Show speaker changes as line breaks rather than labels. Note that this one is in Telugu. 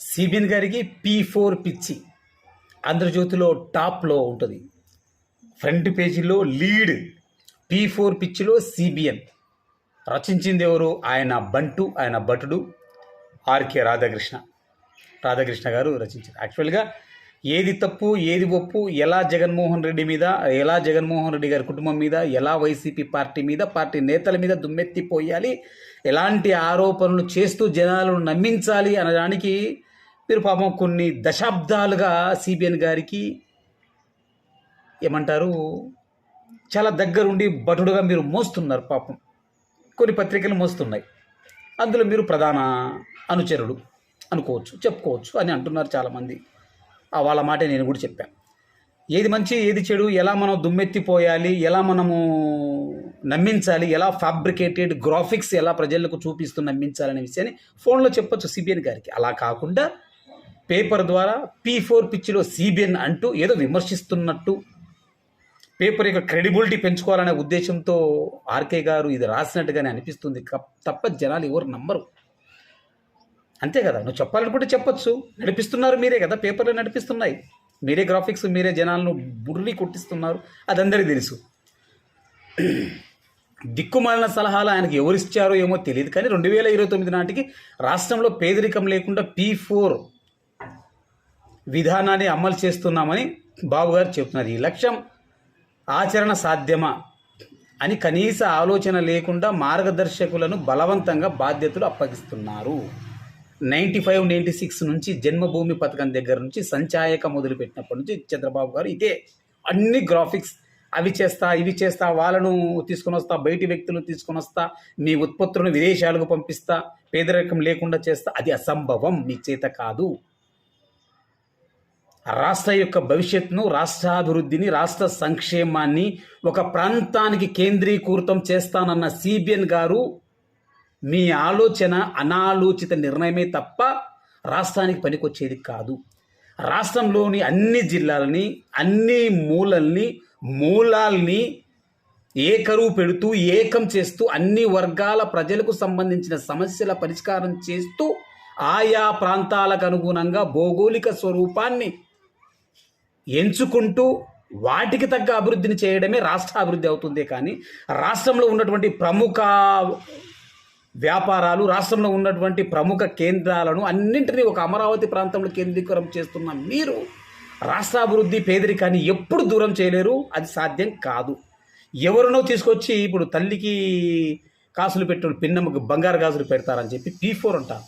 సిబిన్ గారికి పీ ఫోర్ పిచ్చి. ఆంధ్రజ్యోతిలో టాప్లో ఉంటుంది. ఫ్రంట్ పేజీలో లీడ్ పీ ఫోర్ పిచ్చిలో సిబిఎన్. రచించింది ఎవరు? ఆయన బంటు ఆయన భటుడు ఆర్కే రాధాకృష్ణ. రాధాకృష్ణ గారు రచించారు. యాక్చువల్గా ఏది తప్పు ఏది ఒప్పు ఎలా జగన్మోహన్ రెడ్డి మీద ఎలా జగన్మోహన్ రెడ్డి గారి కుటుంబం మీద ఎలా వైసీపీ పార్టీ మీద పార్టీ నేతల మీద దుమ్మెత్తిపోయాలి ఎలాంటి ఆరోపణలు చేస్తూ జనాలను నమ్మించాలి అనడానికి మీరు పాపం కొన్ని దశాబ్దాలుగా సిబిఎన్ గారికి ఏమంటారు చాలా దగ్గరుండి భటుడుగా మీరు మోస్తున్నారు పాపం. కొన్ని పత్రికలు మోస్తున్నాయి. అందులో మీరు ప్రధాన అనుచరుడు అనుకోవచ్చు చెప్పుకోవచ్చు అని అంటున్నారు చాలామంది. ఆ వాళ్ళ మాటే నేను కూడా చెప్పాను. ఏది మంచి ఏది చెడు ఎలా మనం దుమ్మెత్తిపోయాలి ఎలా మనము నమ్మించాలి ఎలా ఫ్యాబ్రికేటెడ్ గ్రాఫిక్స్ ఎలా ప్రజలకు చూపిస్తూ నమ్మించాలనే విషయాన్ని ఫోన్లో చెప్పొచ్చు సిబిఎన్ గారికి. అలా కాకుండా పేపర్ ద్వారా పీ ఫోర్ పిచ్చిలో సిబిఎన్ అంటూ ఏదో విమర్శిస్తున్నట్టు పేపర్ యొక్క క్రెడిబిలిటీ పెంచుకోవాలనే ఉద్దేశంతో ఆర్కే గారు ఇది రాసినట్టుగానే అనిపిస్తుంది. తప్ప జనాలు ఎవరు నమ్మరు. అంతే కదా. నువ్వు చెప్పాలనుకుంటే చెప్పొచ్చు. నడిపిస్తున్నారు మీరే కదా. పేపర్లు నడిపిస్తున్నాయి. మీరే గ్రాఫిక్స్ మీరే జనాలను బుర్రి కొట్టిస్తున్నారు. అది అందరికీ తెలుసు. దిక్కుమాలిన సలహాలు ఆయనకు ఎవరు ఇచ్చారో ఏమో తెలియదు. కానీ రెండు వేల ఇరవై తొమ్మిది నాటికి రాష్ట్రంలో పేదరికం లేకుండా పీ ఫోర్ విధానాన్ని అమలు చేస్తున్నామని బాబు గారు చెప్తున్నారు. ఈ లక్ష్యం ఆచరణ సాధ్యమా అని కనీస ఆలోచన లేకుండా మార్గదర్శకులను బలవంతంగా బాధ్యతలు అప్పగిస్తున్నారు. నైంటీ ఫైవ్ నైంటీ సిక్స్ నుంచి జన్మభూమి పథకం దగ్గర నుంచి సంచాయక మొదలుపెట్టినప్పటి నుంచి చంద్రబాబు గారు ఇదే అన్ని గ్రాఫిక్స్ అవి చేస్తా ఇవి చేస్తా వాళ్ళను తీసుకొని వస్తా బయటి వ్యక్తులు తీసుకొని వస్తా మీ ఉత్పత్తులను విదేశాలకు పంపిస్తా పేదరికం లేకుండా చేస్తా అది అసంభవం మీ చేత కాదు. రాష్ట్ర యొక్క భవిష్యత్తును రాష్ట్రాభివృద్ధిని రాష్ట్ర సంక్షేమాన్ని ఒక ప్రాంతానికి కేంద్రీకృతం చేస్తానన్న సిబిఎన్ గారు మీ ఆలోచన అనాలోచిత నిర్ణయమే తప్ప రాష్ట్రానికి పనికొచ్చేది కాదు. రాష్ట్రంలోని అన్ని జిల్లాలని అన్ని మూలల్ని మూలాల్ని ఏకరువు పెడుతూ ఏకం చేస్తూ అన్ని వర్గాల ప్రజలకు సంబంధించిన సమస్యల పరిష్కారం చేస్తూ ఆయా ప్రాంతాలకు అనుగుణంగా భౌగోళిక స్వరూపాన్ని ఎంచుకుంటూ వాటికి తగ్గ అభివృద్ధిని చేయడమే రాష్ట్ర అభివృద్ధి అవుతుంది కానీ రాష్ట్రంలో ఉన్నటువంటి ప్రముఖ వ్యాపారాలు రాష్ట్రంలో ఉన్నటువంటి ప్రముఖ కేంద్రాలను అన్నింటినీ ఒక అమరావతి ప్రాంతంలో కేంద్రీకరం చేస్తున్న మీరు రాష్ట్రాభివృద్ధి పేదరికాన్ని ఎప్పుడు దూరం చేయలేరు అది సాధ్యం కాదు. ఎవరినో తీసుకొచ్చి ఇప్పుడు తల్లికి కాసులు పెట్టు పిన్నమ్మకు బంగారు గాజులు పెడతారని చెప్పి పీ ఫోర్ అంటారు.